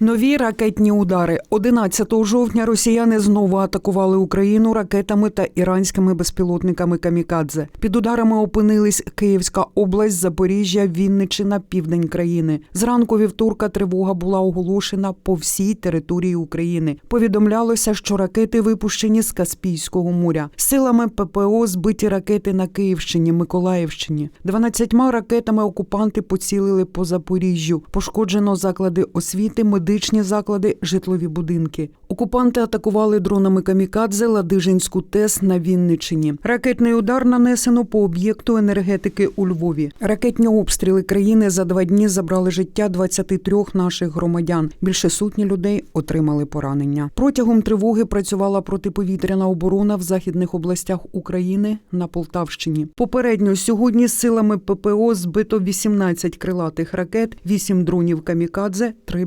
Нові ракетні удари 11 жовтня. Росіяни знову атакували Україну ракетами та іранськими безпілотниками камікадзе. Під ударами опинились Київська область, Запоріжжя, Вінниччина, південь країни. Зранку вівторка тривога була оголошена по всій території України. Повідомлялося, що ракети випущені з Каспійського моря. Силами ППО збиті ракети на Київщині, Миколаївщині. 12 ракетами окупанти поцілили по Запоріжжю. Пошкоджено заклади освіти, медичні заклади, житлові будинки. Окупанти атакували дронами камікадзе Ладижинську ТЕС на Вінниччині. Ракетний удар нанесено по об'єкту енергетики у Львові. Ракетні обстріли країни за два дні забрали життя 23 наших громадян. Більше сотні людей отримали поранення. Протягом тривоги працювала протиповітряна оборона в західних областях України на Полтавщині. Попередньо сьогодні силами ППО збито 18 крилатих ракет, 8 дронів камікадзе, 3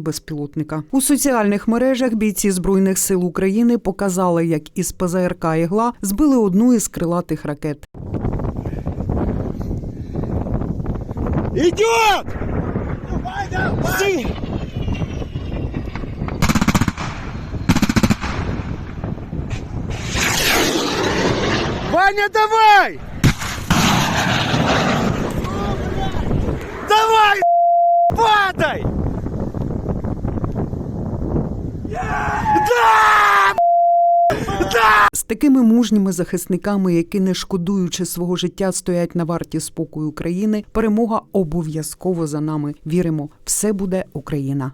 безпілотника. У соціальних мережах бійці збройних сил України показали, як із ПЗРК «Ігла» збили одну із крилатих ракет. Идет! Давай, давай! Ваня! Давай! Такими мужніми захисниками, які не шкодуючи свого життя, стоять на варті спокою України, перемога обов'язково за нами. Віримо, все буде Україна.